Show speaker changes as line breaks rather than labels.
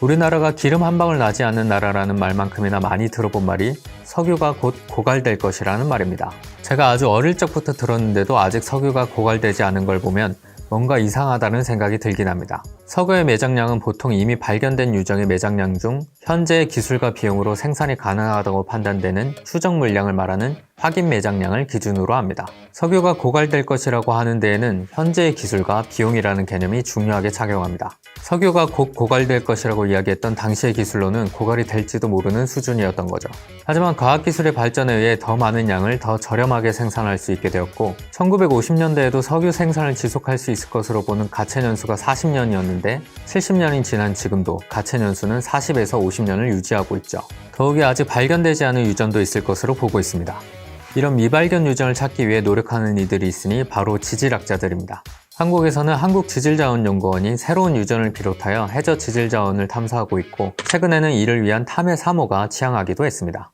우리나라가 기름 한 방울 나지 않는 나라라는 말만큼이나 많이 들어본 말이 석유가 곧 고갈될 것이라는 말입니다. 제가 아주 어릴 적부터 들었는데도 아직 석유가 고갈되지 않은 걸 보면 뭔가 이상하다는 생각이 들긴 합니다. 석유의 매장량은 보통 이미 발견된 유정의 매장량 중 현재의 기술과 비용으로 생산이 가능하다고 판단되는 추정 물량을 말하는 확인 매장량을 기준으로 합니다. 석유가 고갈될 것이라고 하는 데에는 현재의 기술과 비용이라는 개념이 중요하게 작용합니다. 석유가 곧 고갈될 것이라고 이야기했던 당시의 기술로는 고갈이 될지도 모르는 수준이었던 거죠. 하지만 과학기술의 발전에 의해 더 많은 양을 더 저렴하게 생산할 수 있게 되었고 1950년대에도 석유 생산을 지속할 수 있을 것으로 보는 가채연수가 40년이었는데 70년이 지난 지금도 가채연수는 40에서 50년을 유지하고 있죠. 더욱이 아직 발견되지 않은 유전도 있을 것으로 보고 있습니다. 이런 미발견 유전을 찾기 위해 노력하는 이들이 있으니 바로 지질학자들입니다. 한국에서는 한국지질자원연구원이 새로운 유전을 비롯하여 해저 지질자원을 탐사하고 있고 최근에는 이를 위한 탐해 3호가 취항하기도 했습니다.